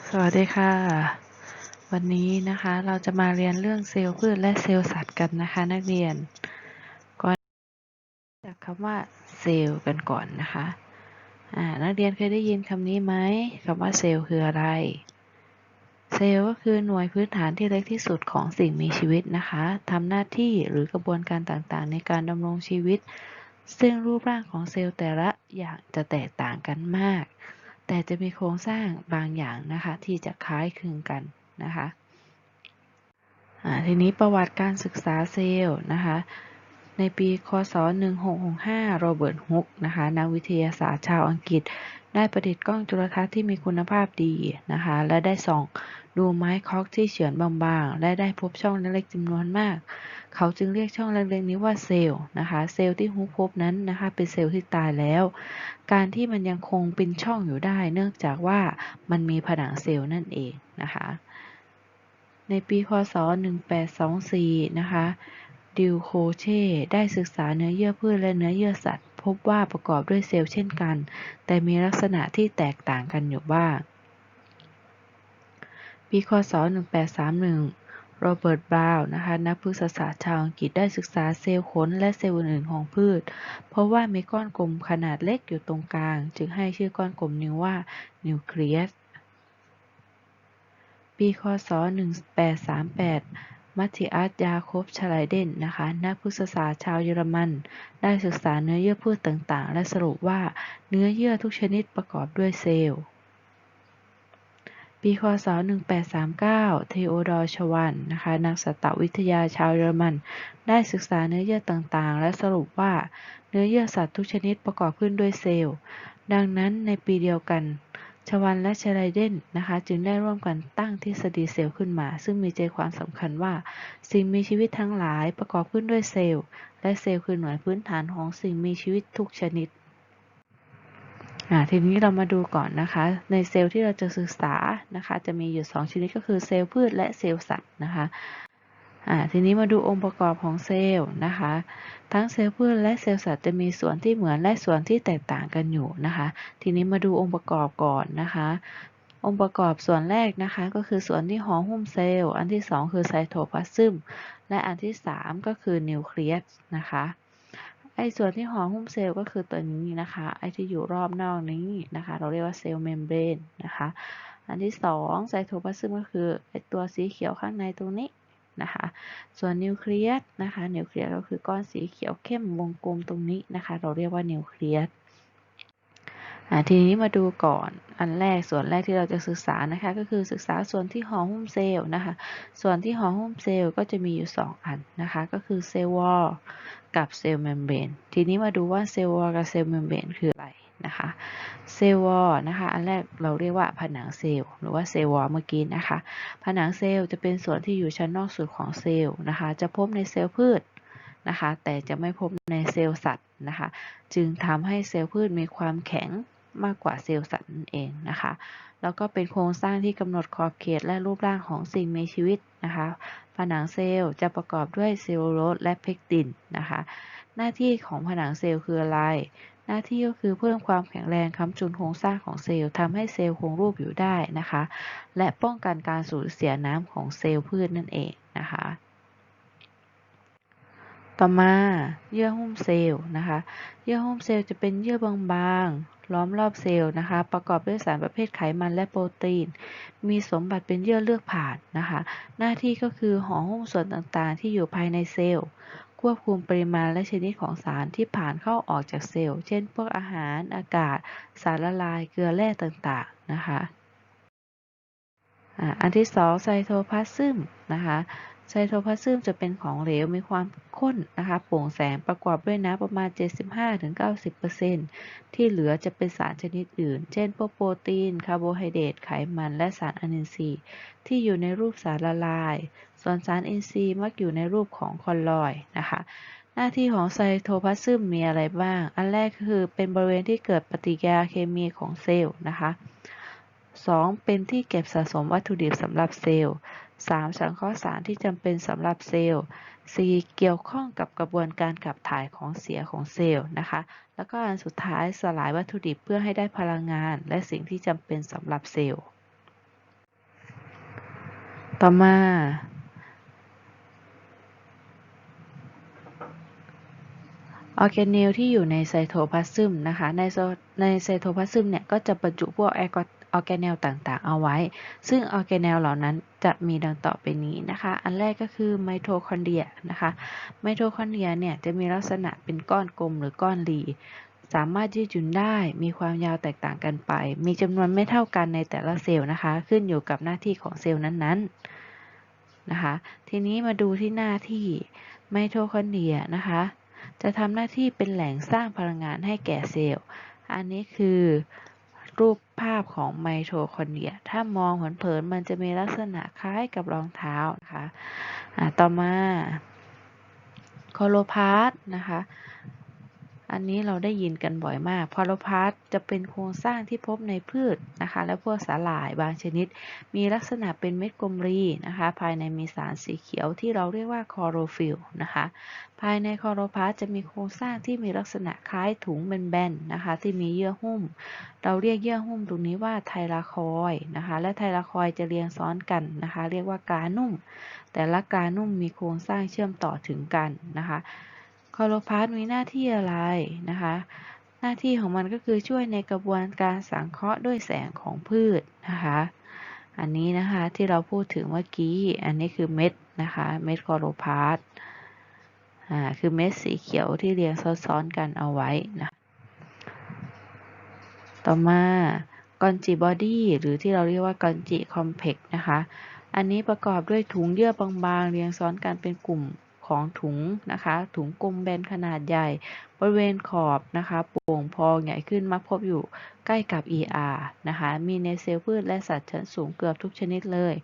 สวัสดีค่ะ วันนี้นะคะเราจะมาเรียนเรื่องเซลล์พืชและเซลล์สัตว์กันนะคะนักเรียน ก่อนจากคำว่าเซลล์กันก่อนนะคะอ่านักเรียนเคยได้ยินคำนี้ไหมคำว่าเซลล์คืออะไร เซลล์ก็คือหน่วยพื้นฐานที่เล็กที่สุดของสิ่งมีชีวิตนะคะทำหน้าที่หรือกระบวนการต่างๆ ในการดำรงชีวิต ซึ่งรูปร่างของเซลล์แต่ละอย่างจะแตกต่างกันมาก แต่จะมีโครงสร้างบางอย่างนะคะที่จะคล้ายคลึงกันนะคะทีนี้ประวัติการศึกษาเซลล์นะคะในปี คศ 1665 โรเบิร์ต ฮุก นะคะนักวิทยาศาสตร์ชาวอังกฤษ ได้ประดิษฐ์กล้องจุลทรรศน์ที่มีคุณภาพดีนะคะ และได้ส่องดูไม้คอกที่เฉือนบางๆ และได้พบช่องเล็กๆจำนวนมาก เขาจึงเรียกช่องเล็กๆนี้ว่าเซลล์นะคะ เซลล์ที่ฮุกพบนั้นนะคะ เป็นเซลล์ที่ตายแล้ว การที่มันยังคงเป็นช่องอยู่ได้ เนื่องจากว่ามันมีผนังเซลล์นั่นเองนะคะ ในปีคศ1824 นะคะดิวโคเช่ได้ศึกษาเนื้อเยื่อพืชและเนื้อเยื่อสัตว์ พบว่าประกอบด้วยเซลล์เช่นกัน แต่มีลักษณะที่แตกต่างกันอยู่บ้างปีคศ 1831 โรเบิร์ต บราวน์นะคะ นักพฤกษศาสตร์ชาวอังกฤษได้ศึกษาเซลล์ขนและเซลล์อื่น ๆ ของพืช เพราะว่ามีก้อนกลมขนาดเล็กอยู่ตรงกลาง จึงให้ชื่อก้อนกลมนี้ว่านิวเคลียส ปีคศ 1838มัติอัสยาโคบชไลเดนนะคะ นักพฤกษศาสตร์ชาวเยอรมัน ได้ศึกษาเนื้อเยื่อพืชต่างๆ และสรุปว่าเนื้อเยื่อทุกชนิดประกอบด้วยเซลล์ ปีคศ 1839 เทโอดอร์ ชวัน นะคะ นักสัตววิทยาชาวเยอรมัน ได้ศึกษาเนื้อเยื่อต่างๆ และสรุปว่าเนื้อเยื่อสัตว์ทุกชนิดประกอบขึ้นด้วยเซลล์ ดังนั้นในปีเดียวกัน ชวันและชไลเดนนะคะ จึงได้ร่วมกันตั้งทฤษฎีเซลล์ขึ้นมา ซึ่งมีใจความสำคัญว่า สิ่งมีชีวิตทั้งหลายประกอบขึ้นด้วยเซลล์ และเซลล์คือหน่วยพื้นฐานของสิ่งมีชีวิตทุกชนิด ทีนี้เรามาดูก่อนนะคะ ในเซลล์ที่เราจะศึกษานะคะ จะมีอยู่ 2 ชนิดก็คือเซลล์พืชและเซลล์สัตว์นะคะทีนี้มาดูองค์ประกอบของเซลล์นะคะ ทั้งเซลล์พืชและเซลล์สัตว์จะมีส่วนที่เหมือนและส่วนที่แตกต่างกันอยู่นะคะ ทีนี้มาดูองค์ประกอบก่อนนะคะ องค์ประกอบส่วนแรกนะคะก็คือส่วนที่ห่อหุ้มเซลล์ อันที่ 2 คือไซโทพลาซึม และอันที่ 3 ก็คือนิวเคลียสนะคะ ไอ้ส่วนที่ห่อหุ้มเซลล์ก็คือตัวนี้นะคะ ไอ้ที่อยู่รอบนอกนี้นะคะ เราเรียกว่าเซลล์เมมเบรนนะคะ อันที่2ไซโทพลาซึมก็คือไอ้ตัวสีเขียวข้างในตรงนี้นะคะ ส่วนนิวเคลียสนะคะ นิวเคลียสก็คือก้อนสีเขียวเข้มวงกลมตรงนี้นะคะ เราเรียกว่านิวเคลียส ทีนี้มาดูก่อนอันแรกส่วนแรกที่เราจะศึกษานะคะ ก็คือศึกษาส่วนที่ห่อหุ้มเซลล์นะคะ ส่วนที่ห่อหุ้มเซลล์ก็จะมีอยู่ 2 อันนะคะ ก็คือเซลล์วอลกับเซลล์เมมเบรนทีนี้มาดูว่าเซลล์วอลกับเซลล์เมมเบรนคืออะไรนะคะเซลล์วอลนะคะอันแรกเราเรียกว่าผนังเซลล์หรือว่าเซลล์วอลเมื่อกี้นะคะ ผนังเซลล์จะเป็นส่วนที่อยู่ชั้นนอกสุดของเซลล์นะคะ จะพบในเซลล์พืช นะคะ แต่จะไม่พบในเซลล์สัตว์นะคะ จึงทำให้เซลล์พืชมีความแข็งมากกว่าเซลล์สัตว์นั่นเองนะคะ แล้วก็เป็นโครงสร้างที่กำหนดขอบเขตและรูปร่างของสิ่งมีชีวิตนะคะ ผนังเซลล์จะประกอบด้วยเซลลูโลสและเพกตินนะคะ หน้าที่ของผนังเซลล์คืออะไร หน้าที่ก็คือเพิ่มความแข็งแรงค้ำจุนโครงสร้างของเซลล์ทำให้เซลล์คงรูปอยู่ได้นะคะ และป้องกันการสูญเสียน้ำของเซลล์พืชนั่นเองนะคะ ต่อมาเยื่อหุ้มเซลล์นะคะ เยื่อหุ้มเซลล์จะเป็นเยื่อบางๆล้อมรอบเซลล์นะคะ ประกอบด้วยสารประเภทไขมันและโปรตีน มีสมบัติเป็นเยื่อเลือกผ่านนะคะ หน้าที่ก็คือห่อหุ้มส่วนต่างๆ ที่อยู่ภายในเซลล์ ควบคุมปริมาณและชนิดของสารที่ผ่านเข้าออกจากเซลล์ เช่น พวกอาหาร อากาศ สารละลาย เกลือแร่ต่างๆ นะคะอันที่สองไซโทพลาซึมนะคะ ไซโทพลาซึมจะเป็นของเหลวมีความข้นนะคะโปร่งแสงประกอบด้วยน้ำประมาณ 75-90%ที่เหลือจะเป็นสารชนิดอื่น เช่นพวกโปรตีน คาร์โบไฮเดรตไขมันและสารอนินทรีย์ ที่อยู่ในรูปสารละลาย ส่วนสารอินทรีย์มักอยู่ในรูปของคอลลอยนะคะหน้าที่ของไซโทพลาซึมมีอะไรบ้าง อันแรกคือเป็นบริเวณที่เกิดปฏิกิริยาเคมีของเซลล์นะคะ 2. เป็นที่เก็บสะสมวัตถุดิบสำหรับเซลล์ 3. สังเคราะห์สารที่จำเป็นสำหรับเซลล์ 4. เกี่ยวข้องกับกระบวนการขับถ่ายของเสียของเซลล์นะคะ แล้วก็อันสุดท้ายสลายวัตถุดิบเพื่อให้ได้พลังงาน และสิ่งที่จำเป็นสำหรับเซลล์ ต่อมาออร์แกเนลที่อยู่ในไซโทพลาซึมนะคะ ในในไซโทพลาซึมเนี่ยก็จะบรรจุพวกแอลกอ อร์แกเนลต่างๆ เอาไว้ ซึ่งออร์แกเนลเหล่านั้นจะมีดังต่อไปนี้นะคะ อันแรกก็คือไมโทคอนเดรียนะคะ ไมโทคอนเดรียเนี่ยจะมีลักษณะเป็นก้อนกลมหรือก้อนหลีสามารถยืดหยุ่นได้ มีความยาวแตกต่างกันไป มีจำนวนไม่เท่ากันในแต่ละเซลล์นะคะ ขึ้นอยู่กับหน้าที่ของเซลล์นั้นๆนะคะ ทีนี้มาดูที่หน้าที่ไมโทคอนเดรียนะคะ จะทำหน้าที่เป็นแหล่งสร้างพลังงานให้แก่เซลล์ อันนี้คือรูป ภาพของไมโทคอนเดรีย ถ้ามองเผินๆมันจะมีลักษณะคล้ายกับรองเท้านะคะะต่อมาโคโลพาสนะคะ อันนี้เราได้ยินกันบ่อยมากพอโลพาสจะเป็นโครงสร้างที่พบในพืชนะคะ และพวกสาหร่ายบางชนิด มีลักษณะเป็นเม็ดกลมรีนะคะ ภายในมีสารสีเขียวที่เราเรียกว่าคลอโรฟิลนะคะ ภายในคลอโรพลาสต์จะมีโครงสร้างที่มีลักษณะคล้ายถุงแบนๆนะคะ ที่มีเยื่อหุ้ม เราเรียกเยื่อหุ้มตรงนี้ว่าไทลาคอยนะคะ และไทลาคอยจะเรียงซ้อนกันนะคะ เรียกว่ากานุ่ม แต่ละกานุ่มมีโครงสร้างเชื่อมต่อถึงกันนะคะ คลอโรพลาสต์มีหน้าที่อะไรนะคะ หน้าที่ของมันก็คือช่วยในกระบวนการสังเคราะห์ด้วยแสงของพืชนะคะ อันนี้นะคะที่เราพูดถึงเมื่อกี้ อันนี้คือเม็ดนะคะ เม็ดคลอโรพลาสต์อ่า คือเม็ดสีเขียวที่เรียงซ้อนๆกันเอาไว้นะ ต่อมากอนจิบอดี้หรือที่เราเรียกว่ากอนจิคอมเพล็กนะคะ อันนี้ประกอบด้วยถุงเยื่อบางๆ เรียงซ้อนกันเป็นกลุ่ม ของถุงนะคะ ถุงกลมแบนขนาดใหญ่ บริเวณขอบนะคะโป่งพองใหญ่ขึ้นมักพบอยู่ใกล้กับ ER นะคะ มีในเซลล์พืชและสัตว์ชั้นสูงเกือบทุกชนิดเลย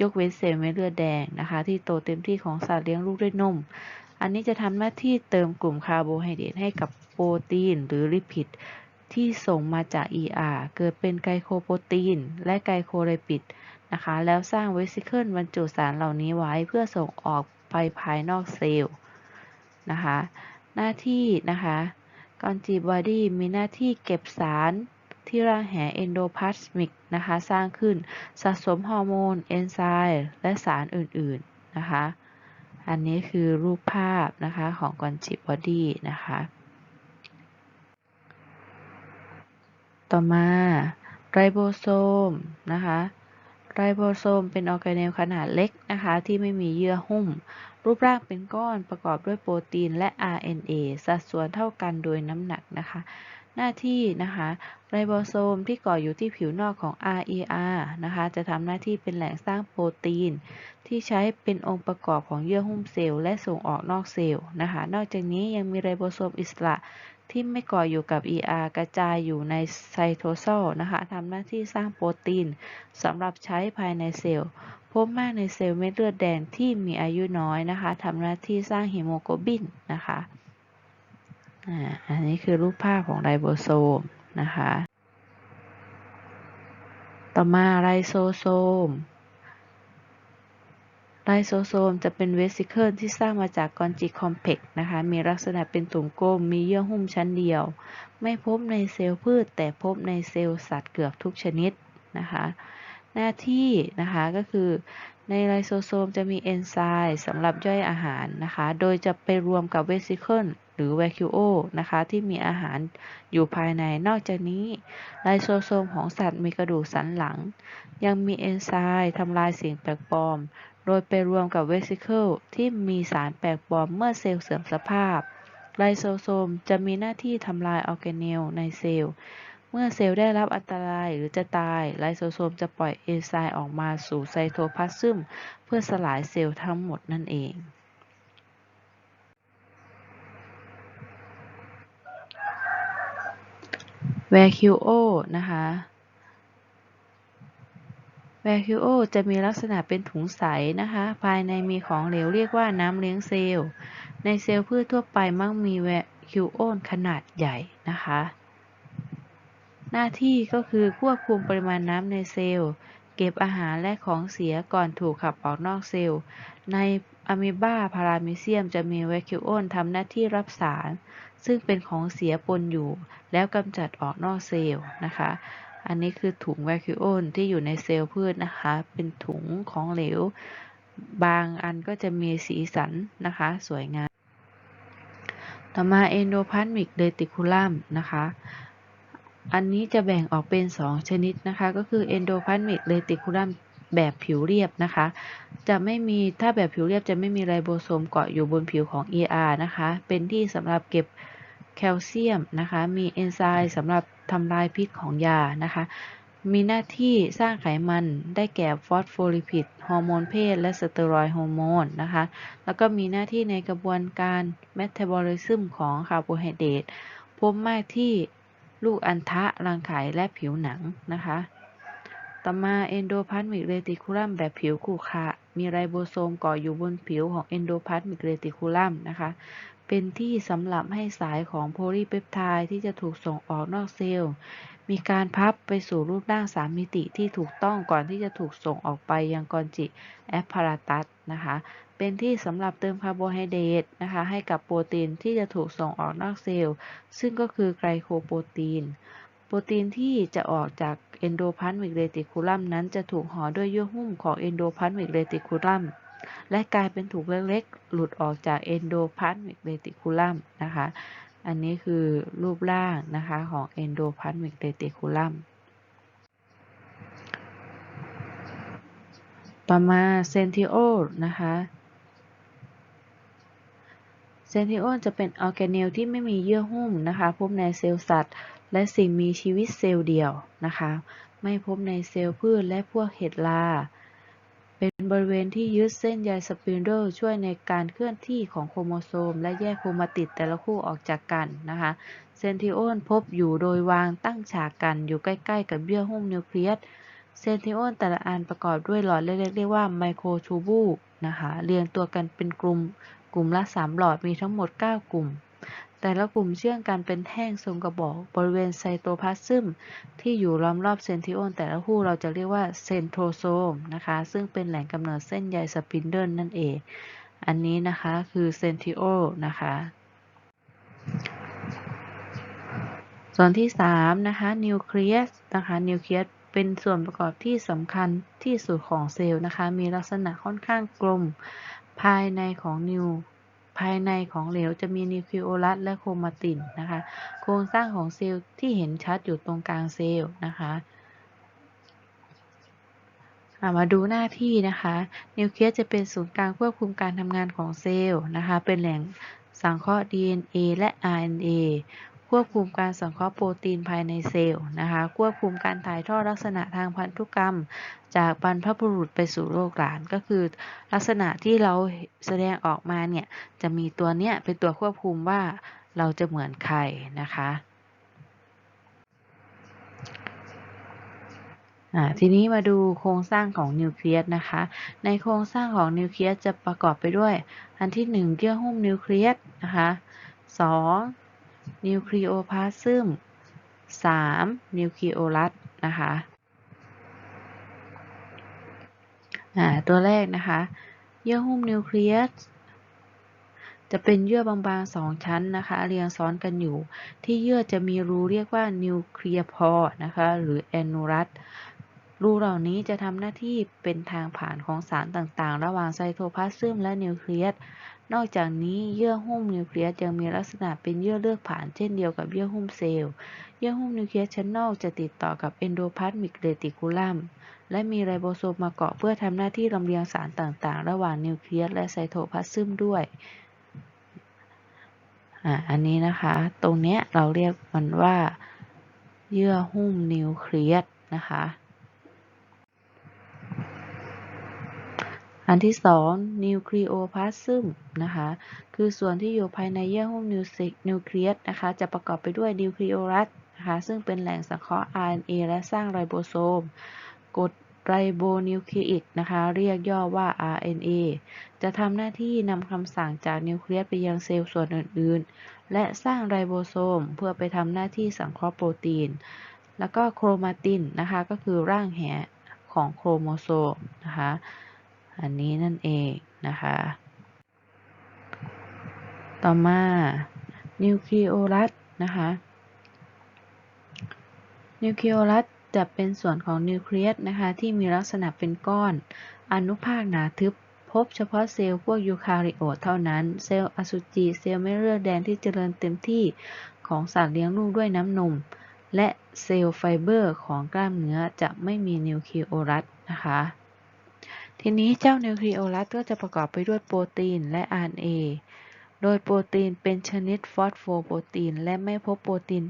ยกเว้นเซลล์เม็ดเลือดแดงนะคะ ที่โตเต็มที่ของสัตว์เลี้ยงลูกด้วยนม อันนี้จะทำหน้าที่เติมกลุ่มคาร์โบไฮเดรตให้กับโปรตีน หรือลิปิดที่ส่งมาจาก ER เกิดเป็นไกลโคโปรตีน และไกลโคไลปิดนะคะ แล้วสร้างเวสิเคิลบรรจุสารเหล่านี้ไว้เพื่อส่งออก ไปภายนอกเซลล์นะคะ หน้าที่นะคะกอนจีบอดี้มีหน้าที่เก็บสารที่ร่างแหเอนโดพลาสมิกนะคะ สร้างขึ้นสะสมฮอร์โมน เอนไซม์และสารอื่นๆนะคะ อันนี้คือรูปภาพนะคะของกอนจิบอดี้นะคะ ต่อมาไรโบโซมนะคะ ไรโบโซมเป็นออร์แกเนลขนาดเล็กนะคะ ที่ไม่มีเยื่อหุ้ม รูปร่างเป็นก้อนประกอบด้วยโปรตีนและ RNA สัดส่วนเท่ากันโดยน้ำหนักนะคะ หน้าที่นะคะไรโบโซมที่ก่ออยู่ที่ผิวนอกของ RER นะคะ จะทำหน้าที่เป็นแหล่งสร้างโปรตีน ที่ใช้เป็นองค์ประกอบของเยื่อหุ้มเซลล์และส่งออกนอกเซลล์นะคะ นอกจากนี้ยังมีไรโบโซมอิสระ ที่ไม่ก่ออยู่กับ ER กระจายอยู่ในไซโทโซลนะคะทำหน้าที่สร้างโปรตีนสำหรับใช้ภายในเซลล์พบมากในเซลล์เม็ดเลือดแดงที่มีอายุน้อยนะคะทำหน้าที่สร้างฮีโมโกลบินนะคะอันนี้คือรูปภาพของไรโบโซมนะคะ ต่อมาไรโซโซม ไลโซโซมจะเป็นเวสิเคิลที่สร้างมาจากกอนจิคอมเพล็กซ์นะคะ มีลักษณะเป็นตุ่มกลม มีเยื่อหุ้มชั้นเดียว ไม่พบในเซลล์พืช แต่พบในเซลล์สัตว์เกือบทุกชนิดนะคะ หน้าที่นะคะก็คือในไลโซโซมจะมีเอนไซม์สำหรับย่อยอาหารนะคะ โดยจะไปรวมกับเวสิเคิลหรือแวคิโอนะคะ ที่มีอาหารอยู่ภายใน นอกจากนี้ไลโซโซมของสัตว์มีกระดูกสันหลัง ยังมีเอนไซม์ทำลายสิ่งแปลกปลอม โดยไปรวมกับเวสิเคิลที่มีสารแปลกปลอมเมื่อเซลล์เสื่อมสภาพ ไลโซโซมจะมีหน้าที่ทำลายออร์แกเนลในเซลล์ เมื่อเซลล์ได้รับอันตรายหรือจะตาย ไลโซโซมจะปล่อยเอนไซม์ออกมาสู่ไซโทพลาซึมเพื่อสลายเซลล์ทั้งหมดนั่นเองแวคิโอนะคะ แวคิโอจะมีลักษณะเป็นถุงใสนะคะ ภายในมีของเหลวเรียกว่าน้ำเลี้ยงเซลล์ ในเซลล์พืชทั่วไปมักมีแวคิโอนขนาดใหญ่นะคะ หน้าที่ก็คือควบคุมปริมาณน้ำในเซลล์ เก็บอาหารและของเสียก่อนถูกขับออกนอกเซลล์ ในอะมีบาพารามิเซียมจะมีแวคิโอนทำหน้าที่รับสาร ซึ่งเป็นของเสียปนอยู่ แล้วกำจัดออกนอกเซลล์นะคะ อันนี้คือถุงแวคิโอนที่อยู่ในเซลล์พืชนะคะ เป็นถุงของเหลว บางอันก็จะมีสีสันนะคะ สวยงาม ต่อมาเอนโดพลาสมิกเรติคูลัมนะคะ อันนี้จะแบ่งออกเป็น 2 ชนิดนะคะ ก็คือเอนโดพลาสมิกเรติคูลัมแบบผิวเรียบนะคะ จะไม่มีถ้าแบบผิวเรียบจะไม่มีไรโบโซมเกาะอยู่บนผิวของ ER นะคะ เป็นที่สำหรับเก็บแคลเซียมนะคะ มีเอนไซม์สำหรับ ทำลายพิษของยานะคะ มีหน้าที่สร้างไขมันได้แก่ฟอสโฟลิพิดฮอร์โมนเพศ และสเตียรอยด์ฮอร์โมนนะคะ แล้วก็มีหน้าที่ในกระบวนการเมตาบอลิซึมของคาร์โบไฮเดรตพบมากที่ลูกอัณฑะรังไข่และผิวหนังนะคะต่อมาเอนโดพลาสมิกเรติคูลัมแบบผิวขรุขระมีไรโบโซมเกาะอยู่บนผิวของเอนโดพลาสมิกเรติคูลัมนะคะ เป็นที่สำหรับให้สายของโพลีเปปไทด์ที่จะถูกส่งออกนอกเซลล์ มีการพับไปสู่รูปร่างสามมิติที่ถูกต้องก่อนที่จะถูกส่งออกไปยังกอลจิแอปพาราตัสนะคะ เป็นที่สำหรับเติมคาร์โบไฮเดรตนะคะให้กับโปรตีนที่จะถูกส่งออกนอกเซลล์ ซึ่งก็คือไกลโคโปรตีน โปรตีนที่จะออกจากเอนโดพลาสมิกเรติคูลัมนั้นจะถูกห่อด้วยเยื่อหุ้มของเอนโดพลาสมิกเรติคูลัม และกลายเป็นถุงเล็กๆ หลุดออกจากเอนโดพลาสมิกเรติคูลัมนะคะ อันนี้คือรูปร่างนะคะของเอนโดพลาสมิกเรติคูลัมต่อมาเซนทิโอนะคะเซนทิโอลจะเป็นออร์แกเนลที่ไม่มีเยื่อหุ้มนะคะพบในเซลล์สัตว์ และสิ่งมีชีวิตเซลล์เดียวนะคะ ไม่พบในเซลล์พืชและพวกเห็ดลา บริเวณที่ยึดเส้นใยสปินเดิลช่วยในการเคลื่อนที่ของโครโมโซม และแยกโครมาติดแต่ละคู่ออกจากกันนะคะเซนทิโอลพบอยู่โดยวางตั้งฉากกันอยู่ใกล้ ๆ กับเยื่อหุ้มนิวเคลียสเซนทิโอลแต่ละอันประกอบด้วยหลอดเล็กๆเรียกว่าไมโครทูบูนะคะเรียงตัวกันเป็นกลุ่มกลุ่มละ 3 หลอดมีทั้งหมด 9 กลุ่ม แต่ละกลุ่มเชื่อมกันเป็นแท่งทรงกระบอกบริเวณไซโตพลาซึมที่อยู่ล้อมรอบเซนทิโอลแต่ละคู่เราจะเรียกว่าเซนโทรโซมนะคะ ซึ่งเป็นแหล่งกำเนิดเส้นใยสปินเดิลนั่นเอง อันนี้นะคะคือเซนทิโอนะคะส่วนที่3นะคะนิวเคลียสนะคะนิวเคลียสเป็นส่วนประกอบที่สำคัญที่สุดของเซลล์นะคะ มีลักษณะค่อนข้างกลมภายในของนิว ภายในของเหลวจะมีนิวคลีโอลัสและโครมาตินนะคะ โครงสร้างของเซลล์ที่เห็นชัดอยู่ตรงกลางเซลล์นะคะมาดูหน้าที่นะคะ นิวเคลียสจะเป็นศูนย์กลางควบคุมการทำงานของเซลล์นะคะ เป็นแหล่งสังเคราะห์ DNA และ RNA ควบคุมการสังเคราะห์โปรตีนภายในเซลล์นะคะ ควบคุมการถ่ายทอดลักษณะทางพันธุกรรม จากบรรพบุรุษไปสู่โลกหลานก็คือ ลักษณะที่เราแสดงออกมาเนี่ยจะมีตัวเนี้ยเป็นตัวควบคุมว่าเราจะเหมือนใครนะคะทีนี้มาดูโครงสร้างของนิวเคลียสนะคะ ในโครงสร้างของนิวเคลียสจะประกอบไปด้วย อันที่ 1 เยื่อหุ้มนิวเคลียสนะคะ 2. นิวคลีโอพลาซึม 3. นิวคลีโอลัสนะคะอ่าตัวแรกนะคะ เยื่อหุ้มนิวเคลียสจะเป็นเยื่อบางๆ2ชั้นนะคะ เรียงซ้อนกันอยู่ ที่เยื่อจะมีรูเรียกว่านิวเคลียร์พอร์นะคะ หรือแอนนูรัสรูเหล่านี้จะทำหน้าที่เป็นทางผ่านของสารต่างๆ ระหว่างไซโทพลาซึมและนิวเคลียส นอกจากนี้เยื่อหุ้มนิวเคลียสยังมีลักษณะเป็นเยื่อเลือกผ่านเช่นเดียวกับเยื่อหุ้มเซลล์ เยื่อหุ้มนิวเคลียสชั้นนอกจะติดต่อกับเอนโดพลาสมิกเรติคูลัมและมีไรโบโซมมาเกาะเพื่อทำหน้าที่ลำเลียงสารต่างๆ ระหว่างนิวเคลียสและไซโทพลาซึมด้วยอันนี้นะคะ ตรงเนี้ยเราเรียกมันว่า เยื่อหุ้มนิวเคลียสนะคะ อันที่สองนิวคลีโอพลาซึมนะคะ คือส่วนที่อยู่ภายในเยื่อหุ้มนิวสิกนิวเคลียสนะคะ จะประกอบไปด้วยนิวคลีโอรัสนะคะ ซึ่งเป็นแหล่งสังเคราะห์ RNA และสร้างไรโบโซมกรดไรโบนิวคลีอิกนะคะ เรียกย่อว่า RNA จะทำหน้าที่นำคำสั่งจากนิวเคลียสไปยังเซลล์ส่วนอื่นๆ และสร้างไรโบโซมเพื่อไปทำหน้าที่สังเคราะห์โปรตีน แล้วก็โครมาตินนะคะ ก็คือร่างแหของโครโมโซมนะคะ อันนี้นั่นเองนะคะ ต่อมานิวคลีโอลัสนะคะนิวคลีโอลัสจะเป็นส่วนของนิวเคลียสนะคะที่มีลักษณะเป็นก้อน อนุภาคหนาทึบ พบเฉพาะเซลล์พวกยูคาริโอตเท่านั้น เซลล์อสุจิเซลล์เม็ดเลือดแดงที่เจริญเต็มที่ของสัตว์เลี้ยงลูกด้วยน้ำนม และเซลล์ไฟเบอร์ของกล้ามเนื้อจะไม่มีนิวคลีโอรัสนะคะ ทีนี้เจ้านิวคลีโอรัสก็จะประกอบไปด้วยโปรตีนและ RNA โดยโปรตีนเป็นชนิดฟอสโฟโปรตีน และไม่พบโปรตีน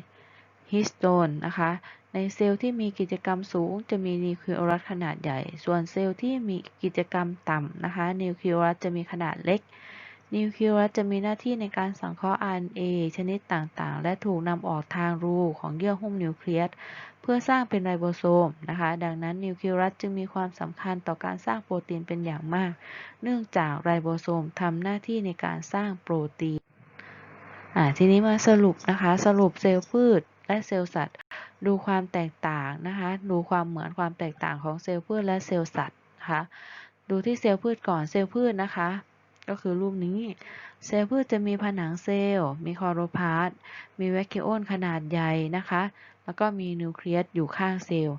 ฮิสโตนนะคะ ในเซลล์ที่มีกิจกรรมสูงจะมีนิวคลีโอรัสขนาดใหญ่ ส่วนเซลล์ที่มีกิจกรรมต่ำนะคะนิวคลีโอรัสจะมีขนาดเล็กนิวคลีโอรัสจะมีหน้าที่ในการสังเคราะห์ RNA ชนิดต่างๆ และถูกนำออกทางรูของเยื่อหุ้มนิวเคลียส เพื่อสร้างเป็นไรโบโซมนะคะ ดังนั้นนิวคลีรัสจึงมีความสำคัญต่อการสร้างโปรตีนเป็นอย่างมาก เนื่องจากไรโบโซมทำหน้าที่ในการสร้างโปรตีนทีนี้มาสรุปนะคะ สรุปเซลล์พืชและเซลล์สัตว์ ดูความแตกต่างนะคะ ดูความเหมือนความแตกต่างของเซลล์พืชและเซลล์สัตว์นะคะ ดูที่เซลล์พืชก่อน เซลล์พืชนะคะ ก็คือรูปนี้ เซลล์พืชจะมีผนังเซลล์ มีคลอโรพลาสต์มีแวคคิโอนขนาดใหญ่นะคะ แล้วก็มีนิวเคลียสอยู่ข้างเซลล์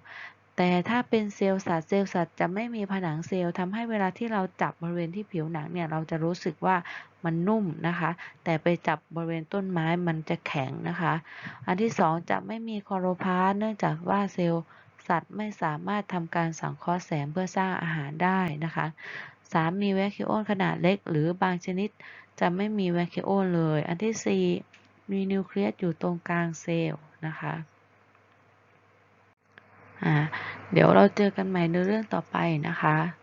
แต่ถ้าเป็นเซลล์สัตว์เซลล์สัตว์จะไม่มีผนังเซลล์ทำให้เวลาที่เราจับบริเวณที่ผิวหนังเนี่ยเราจะรู้สึกว่ามันนุ่มนะคะ แต่ไปจับบริเวณต้นไม้มันจะแข็งนะคะ อันที่สองจะไม่มีคลอโรพลาสเนื่องจากว่าเซลล์สัตว์ไม่สามารถทำการสังเคราะห์แสงเพื่อสร้างอาหารได้นะคะสามมีแวคิโอนขนาดเล็ก หรือบางชนิดจะไม่มีแวคิโอนเลย อันที่สี่มีนิวเคลียสอยู่ตรงกลางเซลล์นะคะ อ่าเดี๋ยวเราเจอกันใหม่ในเรื่องต่อไปนะคะ